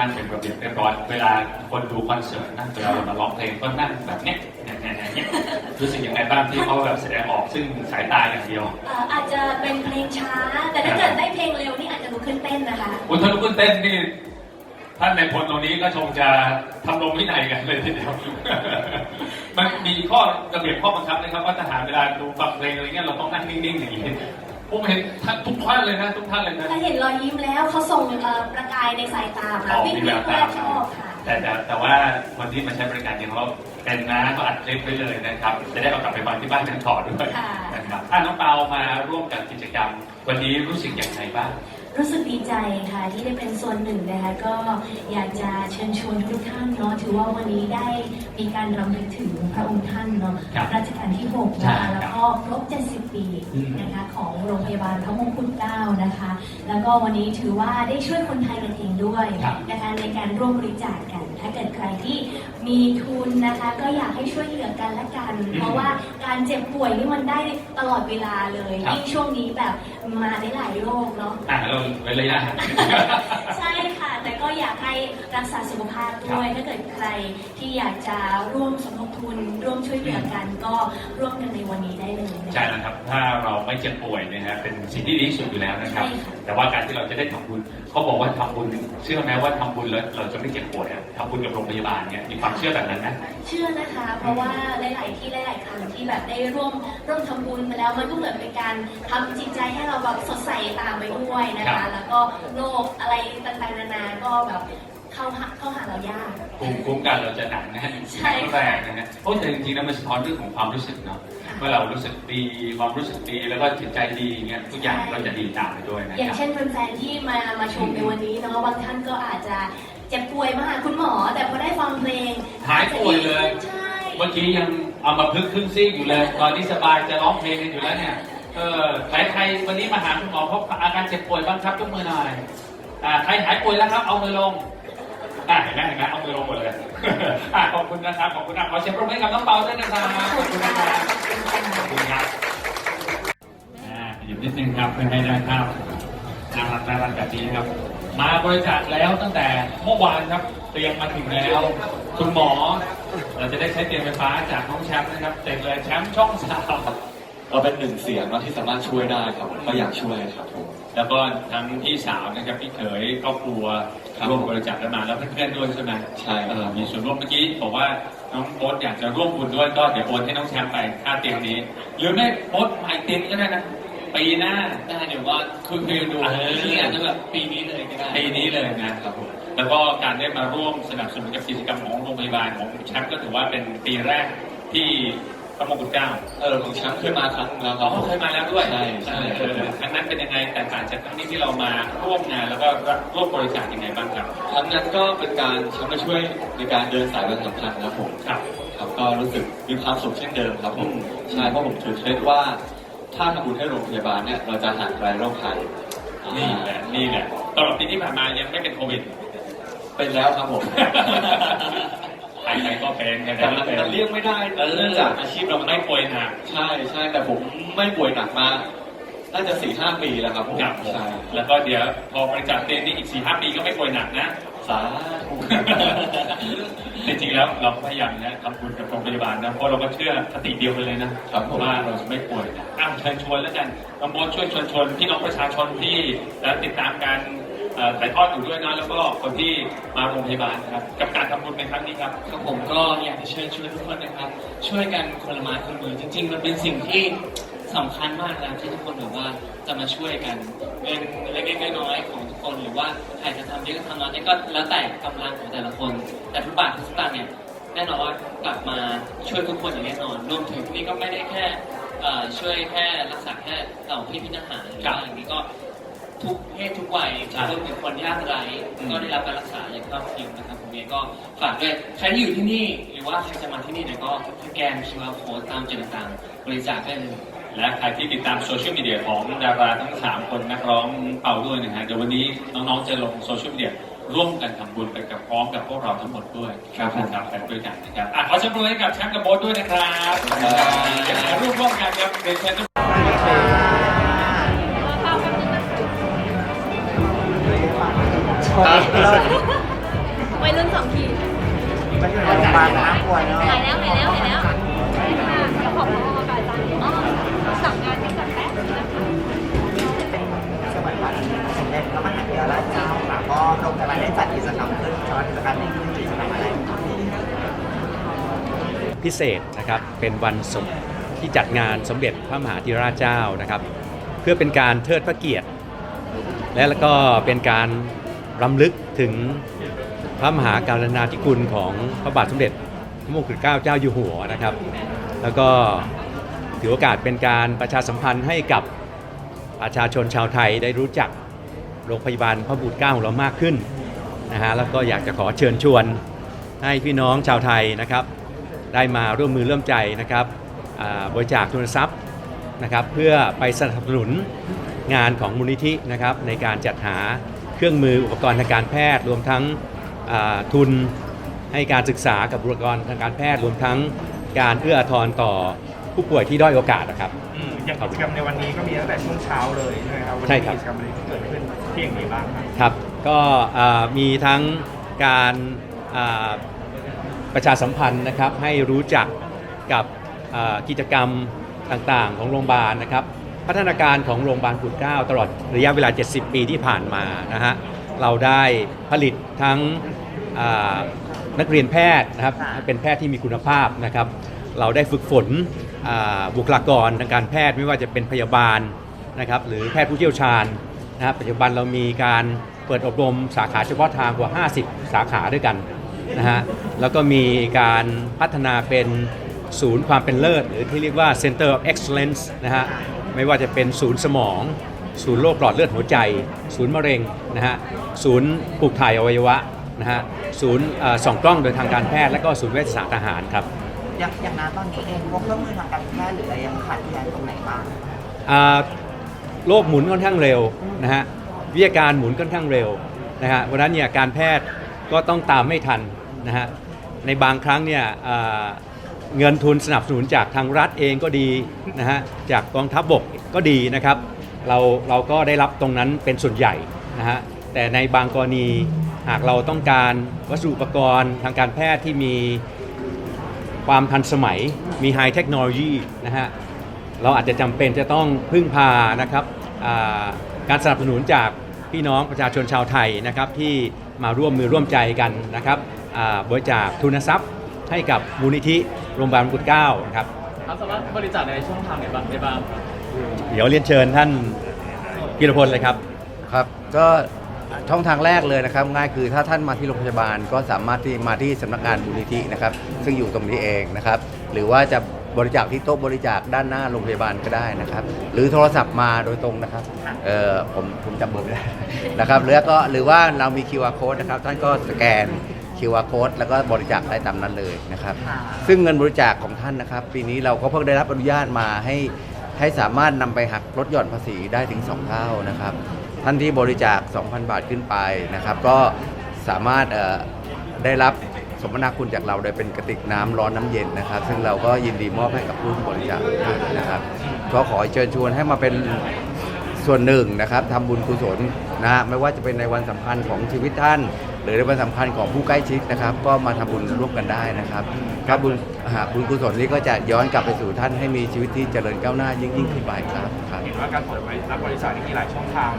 นั่งเป็นระเบียบเรียบร้อย เวลาคนดูคอนเสิร์ตนั่งเวลาเรามาร้องเพลงก็นั่งแบบเนี้ยเนี่ยเนี่ยเนี่ยเนี่ยรู้สึกยังไงบ้างที่เขาแบบแสดงออกซึ่งสายตาอย่างเดียวเอ่ออาจจะเป็นเพลงช้า แต่ถ้าเกิดได้เพลงเร็วนี่อาจจะลุกขึ้นเต้นนะคะ คุณทะลุขึ้นเต้นนี่ท่านในพลตรงนี้ก็คงจะทำลงวินัยกันเลยทีเดียว มันมีข้อระเบียบข้อบังคับนะครับว่าทหารเวลาดูฟังเพลงอะไรเงี้ยเราต้องนั่งนิ่งๆอย่างนี้ ผมเห็นท่านทุกท่านเลยนะทุกท่านเลยนะ ถ้าเห็นรอยยิ้มแล้วเขาส่งเอ่อประกายในสายตามาอ๋อวิ่งมีแววิ่งวแรตากชอบค่ะ แต่แต่แต่ว่าคนที่มาใช้บริการอย่างเราเป็นนะก็อัดคลิปไว้เลยนะครับ จะได้เอากลับไปฟังที่บ้านกันต่อด้วยค่ะ นะครับอะน้องเปามาร่วมกับกิจกรรม วันนี้รู้สึกอย่างไรบ้าง รู้สึกดีใจค่ะที่ได้เป็นส่วนหนึ่งนะคะก็อยากจะเชิญชวนทุกท่านเนาะถือว่าวันนี้ได้มีการรำลึกถึงพระองค์ท่านเนาะครับรัชกาลที่6ใช่นะคะครับแล้วก็ครบ 70 ปีอืม นะคะของโรงพยาบาลพระมงกุฎเกล้านะคะ แล้วก็วันนี้ถือว่าได้ช่วยคนไทยกันเองด้วย ครับ นะคะในการร่วมบริจาคกัน ถ้าเกิดใครที่ มีทุนนะคะ ก็อยากให้ช่วยเหลือกันและกัน เพราะว่าการเจ็บป่วยนี่มันได้ตลอดเวลาเลยครับ ยิ่งช่วงนี้แบบมาได้หลายโรคเนาะ อะเราเว้นระยะห่าง ใช่ค่ะ แต่ก็อยากให้รักษาสุขภาพด้วย ถ้าเกิดใครที่อยากจะร่วมสมทบทุน ร่วมช่วยเหลือกันก็ร่วมกันในวันนี้ได้เลยนะคะ ใช่แล้วครับ ถ้าเราไม่เจ็บป่วยนะฮะเป็นสิ่งที่ดีที่สุดอยู่แล้วนะครับ ใช่ค่ะ แต่ว่าการที่เราจะได้ทำบุญเขาบอกว่าทำบุญ เชื่อไหมว่าทำบุญแล้วเราจะไม่เจ็บป่วยอะทำบุญกับโรงพยาบาลเนี่ยมีความเชื่อแบบนั้นนะ เชื่อนะคะ เพราะว่าหลาย ๆ ที่หลาย ๆ ครั้งที่แบบได้ร่วมร่วมทำบุญมาแล้วมันก็เหมือนเป็นการทำจิตใจให้เราแบบสดใสตามไปด้วยนะครัคะ บแล้วก็โรคอะไรต่างๆนานาก็แบบเข้าหาเข้าหาเรายาก ภูมิคุ้มกันเราจะหนักนะฮะใช่แข็งแรงนะฮะเพราะแต่จริงๆแล้วมันสะท้อนเรื่องของความรู้สึกเนาะเมื่อเรารู้สึกดีความรู้สึกดีแล้วก็จิตใจดีเงี้ยทุกอย่างก็จะดีตามไปด้วยนะอย่าคงรับ เช่นแฟนๆที่มามาชมในวันนี้เนาะบางท่านก็อาจจะเจ็บป่วยมาหาคุณหมอ แต่พอได้ฟังเพลงหายป่วยเลย ใช่ เมื่อกี้ยังเอามาพึกษ์ครึ่งซีกอยู่เลย ตอนนี้สบายจะร้องเพลงกันอยู่แล้วเนี่ย เออใครใครวันนี้มาหาคุณหมอเพราะอาการเจ็บป่วยบ้างครับยกมือหน่อย อ่าใครหายป่วยแล้วครับ เอามือลงอ่าเห็นไหมเห็นไหมเอามือลงหมดเลยอ่าขอบคุณนะครับ ขอบคุณนะขอเสียงปรบมือให้กับน้องเปาด้วยนะครับ ขอบคุณนะครับขอบคุณครับอ่าหยิบนิดนึงครับเพื่อให้ได้ภาพน่ารักน่ารักแบบนี้ครับ มาบริจาคแล้วตั้งแต่เมื่อวานครับ เตียงมาถึงแล้ว คุณหมอ เราจะได้ใช้เตียงไฟฟ้าจากน้องแชมป์นะครับเต็มเลยแชมป์ช่องสาม เราเป็นหนึ่งเสียงเนอะที่สามารถช่วยได้ครับก็อยากช่วยครับผม แล้วก็ทั้งพี่สาวนะครับพี่เขยครอบครัวครับร่วมบริจาคกันมาแล้วเพื่อนๆด้วยใช่ไหมใช่ครับ เออมีส่วนร่วมเมื่อกี้บอกว่าน้องโบ๊ทอยากจะร่วมบุญด้วยก็เดี๋ยวโอนให้น้องแชมป์ไปค่าเตียงนี้ หรือไม่โบ๊ทใหม่เตียงก็ได้นะปีหน้า ได้เดี๋ยวว่าคุยคุยกันดูเออ ที่อาจจะแบบปีนี้เลยก็ได้ปีนี้เลยนะครับผมแล้วก็การได้มาร่วมสนับสนุนกับกิจกรรมของโรงพยาบาลของแชมป์ก็ถือว่าเป็นปีแรกที่ พระมงกุฎเกล้าเออของแชมป์เคยมาครั้งหนึ่งแล้วคอ๋รัอบ เคยมาแล้วด้วยใช่ใช่ เออครั้งนั้นเป็นยังไงแตกต่างจากครั้งนี้ที่เรามาร่วมงานแล้วก็ร่วมบริจาคยังไงบ้างครับครั้งนั้นก็เป็นการแชมป์มาช่วยในการเดินสายประชาสัมพันธ์นะครับผม ครับ ครับก็รู้สึกมีความสุขเช่นเดิมครับผมอืม ใช่เพราะผมถือเคล็ดว่า ถ้าทำบุญให้โรงพยาบาลเนี่ยเราจะห่างไกลโรคภัยนี่แหละนี่แหละตลอดปีที่ผ่านมายังไม่เป็นโควิด เป็นแล้วครับผม ใครๆก็เป็นใครแต่ๆมัก็นเป็นมันเลี่ยงไม่ได้เออเนื่องจากอาชีพเราเรามันไม่ป่วยหนัก ใช่ใช่แต่ผมไม่ป่วยหนักมาน่าจะสี่ห้าปีแล้วครับผมครับใช่แล้วก็เดี๋ยวพอบริจาคเตียงนี้อีกสี่ห้าปีก็ไม่ป่วยหนักนะ สาธุ จริงๆแล้วเราก็พยายามนะทำบุญกับโรงพยาบาลนะเพราะเราก็เชื่อคติเดียวกันเลยนะครับผม ว่าเราจะไม่ป่วยนะอ้าวเชิญชวนแล้วกันน้องโบ๊ทช่วยชวนชวนพี่น้องประชาชนที่และติดตามการเอ่อ ถ่ายทอดอยู่ด้วยนะแล้วก็คนที่มาโรงพยาบาลนะครับกับการทำบุญในครั้งนี้ครับ ครับผมก็อยากจะเชิญชวนทุกคนนะครับ ช่วยกันคนละไม้คนละมือจริง ๆ มันเป็นสิ่งที่สำคัญมากนะที่ทุกคนแบบว่าจะมาช่วยกันเงินเล็กๆน้อยๆของทุกคนหรือว่าใครจะทำเยอะก็ทำน้อยก็แล้วแต่กำลังของแต่ละคน แต่ทุกบาททุกสตางค์เนี่ยแน่นอนว่ากลับมาช่วยทุกคนอย่างแน่นอนรวมถึงนี่ก็ไม่ได้แค่ช่วยแค่รักษาแค่เหล่าพี่พี่ทหารหรือว่าอย่างนี้ก็ ทุกเพศทุกวัยใช่รวมถึงคนยากไร้อืม ก็ได้รับการรักษาอย่างเท่าเทียมนะครับผมเองก็ฝากด้วยใครที่อยู่ที่นี่ หรือว่าใครจะมาที่นี่เนี่ยก็สแกน QR code ตามจุดต่างๆบริจาคได้เลย และใครที่ติดตามโซเชียลมีเดียของดาราทั้ง 3 คนนักร้องเป่าด้วยนะฮะเดี๋ยววันนี้น้องๆจะลงโซเชียลมีเดียร่วมกันทำบุญไปกับพร้อมกับพวกเราทั้งหมดด้วยครับนะครับไปด้วยกันนะครับอะขอเชิญปรบมือให้กับแชมป์กับโบ๊ทด้วยนะครับเดี๋ยวมาร่วมร่วมกันครับเรียนเชิญ วัยรุ่นสองขีดมันอยู่ในโรงพยาบาลนะน่ากลัวเนาะหายแล้วหายแล้วหายแล้วเดี๋ยวขอพอกับอาจารย์อ๋อสั่งงานให้กับแป๊บนึงนะคะสมัยว่าสมเด็จพระมหาเถรราชเจ้าค่ะก็โรงพยาบาลได้จัดกิจกรรมขึ้นจัดกิจกรรมนี้ขึ้นกิจกรรมอะไรพิเศษนะครับเป็นวันสมที่จัดงานสมเด็จพระมหาธิราชเจ้านะครับ เพื่อเป็นการเทิดพระเกียรติ และแล้วก็เป็นการ รำลึกถึงพระมหาการณาธิคุณของพระบาทสมเด็จพระมงกุฎเกล้าเจ้าอยู่หัวนะครับ แล้วก็ถือโอกาสเป็นการประชาสัมพันธ์ให้กับประชาชนชาวไทยได้รู้จักโรงพยาบาลพระบุตรเกล้าของเรามากขึ้นนะฮะแล้วก็อยากจะขอเชิญชวนให้พี่น้องชาวไทยนะครับ ได้มาร่วมมือร่วมใจนะครับบริจาคทุนทรัพย์นะครับ เพื่อไปสนับสนุนงานของมูลนิธินะครับในการจัดหา เครื่องมืออุปกรณ์ทางการแพทย์ รวมทั้งอ่าทุนให้การศึกษากับอุปกรณ์ทางการแพทย์ รวมทั้งการเอื้ออาทรต่อผู้ป่วยที่ด้อยโอกาสนะครับอืมอย่างกิจกรรมในวันนี้ก็มีตั้งแต่ช่วงเช้าเลยใช่ไหมครับวันใช่นี้ครับกิจกรรมอะไรที่เกิดขึ้นที่อย่างไรบ้างครับครับก็อ่ามีทั้งการอ่าประชาสัมพันธ์นะครับให้รู้จักกับอ่ากิจกรรมต่างๆของโรงพยาบาลนะครับ พัฒนาการของโรงพยาบาลปุดเกล้าตลอดระยะเวลา 70 ปีที่ผ่านมานะฮะเราได้ผลิตทั้งนักเรียนแพทย์นะครับเป็นแพทย์ที่มีคุณภาพนะครับ เราได้ฝึกฝนบุคลากรทางการแพทย์ไม่ว่าจะเป็นพยาบาลนะครับหรือแพทย์ผู้เชี่ยวชาญนะครับปัจจุบันเรามีการเปิดอบรมสาขาเฉพาะทางกว่า 50 สาขาด้วยกันนะฮะแล้วก็มีการพัฒนาเป็นศูนย์ความเป็นเลิศ หรือที่เรียกว่า Center of Excellence นะฮะ ไม่ว่าจะเป็นศูนย์สมอง ศูนย์โรคหลอดเลือดหัวใจ ศูนย์มะเร็งนะฮะศูนย์ปลูกถ่ายอวัยวะนะฮะศูนย์เอ่อส่องกล้องโดยทางการแพทย์ และก็ศูนย์เวชศาสตร์ทหารครับอย่างอย่างนั้นตอนนี้เองพวกเครื่องมือทางการแพทย์หรืออะไรยังขาดแคลนตรงไหนบ้างอ่าโลกหมุนค่อนข้างเร็วนะฮะวิทยาการหมุนค่อนข้างเร็วนะฮะเพราะฉะนั้นเนี่ยการแพทย์ก็ต้องตามไม่ทันนะฮะในบางครั้งเนี่ยอ่า เงินทุนสนับสนุนจากทางรัฐเองก็ดีนะฮะจากกองทัพบกก็ดีนะครับ เราเราก็ได้รับตรงนั้นเป็นส่วนใหญ่นะฮะแต่ในบางกรณีหากเราต้องการวัสดุอุปกรณ์ทางการแพทย์ที่มีความทันสมัยมีไฮเทคโนโลยีนะฮะเราอาจจะจำเป็นจะต้องพึ่งพานะครับการสนับสนุนจากพี่น้องประชาชนชาวไทยนะครับที่มาร่วมมือร่วมใจกันนะครับบริจาคทุนทรัพย์ให้กับมูลนิธิ โรงพยาบาลมงกุฎเกล้านะครับครับสามารถบริจาคในช่องทางไหนบ้างได้บ้างครับเดี๋ยวเรียนเชิญท่านพีรพลเลยครับ ครับก็ช่องทางแรกเลยนะครับ ง่ายคือถ้าท่านมาที่โรงพยาบาลก็สามารถที่มาที่สำนักงานมูลนิธินะครับ ซึ่งอยู่ตรงนี้เองนะครับ หรือว่าจะบริจาคที่โต๊ะบริจาคด้านหน้าโรงพยาบาลก็ได้นะครับ หรือโทรศัพท์มาโดยตรงนะครับเออผมผมจำเบอร์ไม่ได้นะครับหรือก็หรือว่าเรามี QR code นะครับ ท่านก็สแกน QR code แล้วก็บริจาคได้ตามนั้นเลยนะครับ ค่ะ ซึ่งเงินบริจาคของท่านนะครับ ปีนี้เราก็เพิ่งได้รับอนุญาตมาให้ให้สามารถนำไปหักลดหย่อนภาษีได้ถึง 2 เท่านะครับ ท่านที่บริจาค 2,000 บาทขึ้นไปนะครับ ก็สามารถเอ่อได้รับสมนาคุณจากเราโดยเป็นกระติกน้ำร้อนน้ำเย็นนะครับ ซึ่งเราก็ยินดีมอบให้กับผู้ที่บริจาคทุกท่านนะครับก็ขอเชิญชวนให้มาเป็น ส่วนหนึ่งนะครับทำบุญกุศลนะฮะไม่ว่าจะเป็นในวันสำคัญของชีวิตท่าน หรือในวันสำคัญของผู้ใกล้ชิดนะครับ ก็มาทำบุญร่วมกันได้นะครับครับบุญหาบุญกุศลนี้ก็จะย้อนกลับไปสู่ท่านให้มีชีวิตที่เจริญก้าวหน้ายิ่งยิ่งขึ้นไปครับครับเห็นว่าการเปิดรับบริจาคนี่มีหลายช่องทาง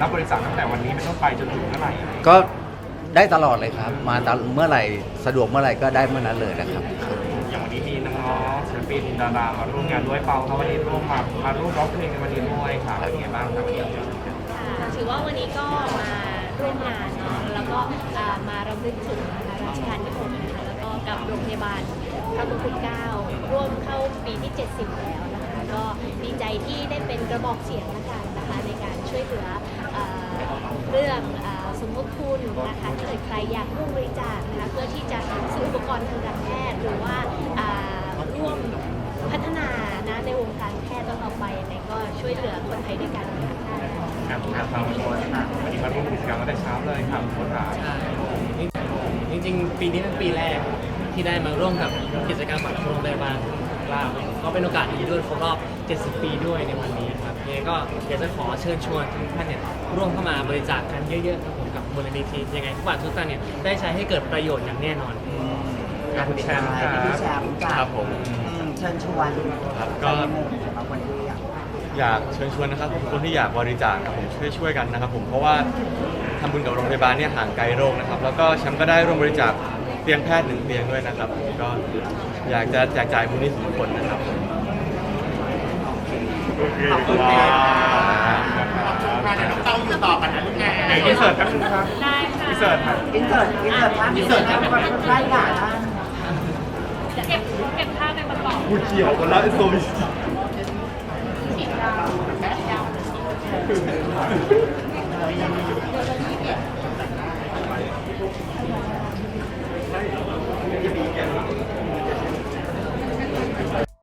รับบริจาคตั้งแต่วันนี้เป็นต้นไปจนถึงเมื่อไหร่ก็ได้ตลอดเลยครับ มาตอนเมื่อไหร่สะดวกเมื่อไหร่ก็ได้เมื่อนั้นเลยนะครับอย่างวันนี้มีน้องๆศิลปินดารามาร่วมงานด้วยเปาเขาวันนี้ร่วมมามาร่วมร้องเพลงในวันนี้ด้วยค่ะเป็นยังไงบ้างครับวันนี้ค่ะถือว่าวันนี้ก็มาร่วมงานเนาะแล้ว ก็อ่ามารำลึกถึงนะคะรัชกาลที่6นะคะแล้วก็กับโรงพยาบาลพระมงกุฎเกล้าร่วมเข้าปีที่ 70 แล้วนะคะ ก็ดีใจที่ได้เป็นกระบอกเสียงละกันนะคะในการช่วยเหลือเรื่องอสมทบทุนนะคะถ้าเกิดใครอยากร่วมบริจาคนะคะเพื่อที่จะซื้ออุปกรณ์ทางการแพทย์หรือว่าอ่าร่วมพัฒนานะในวงการแพทย์ต่อไปยังไงก็ช่วยเหลือคนไทยด้วยกันค่ะ ครับครับทางคนค่ะวันนี้มาร่วมกิจกรรมตั้งแต่เช้าเลยครับคุณขาใช่จริงๆ ปีนี้เป็นปีแรกที่ได้มาร่วมกับกิจกรรมของโรงพยาบาลกล้าวก็เป็นโอกาสดีด้วยครบรอบ 70 ปีด้วยในวันนี้ครับยังก็อยากจะขอเชิญชวนทุกท่านเนี่ยร่วมเข้ามาบริจาคกันเยอะๆครับผมกับมูลนิธิยังไงทุกบาททุกสตางค์เนี่ยได้ใช้ให้เกิดประโยชน์อย่างแน่นอนการปิดท้ายที่พี่แชมป์จากครับผม อืมเชิญชวนครับก็ ในมุมสำหรับคนที่ อยากอยากเชิญชวนนะครับผมคนที่อยากบริจาคครับผมช่วยช่วยกันนะครับผมเพราะว่าทำบุญกับโรงพยาบาลเนี่ยห่างไกลโรคนะครับ แล้วก็แชมป์ก็ได้ร่วมบริจาคเตียงแพทย์หนึ่งเตียงด้วยนะครับผมก็อยากจะแจกจ่ายบุญนี้ถึงทุกคนนะครับ ขอบคุณค่ะต้องอยู่ต่อกันนะลูกแง่อินเสิร์ตครับครับได้ค่ะอินเสิร์ตครับ อินเสิร์ตอินเสิร์ตภาพอินเสิร์ตครับไล่หล่าท่าน เก็บเก็บภาพไปประกอบ กูเกี่ยวกันแล้วไอ้โซมิ みんなみんな。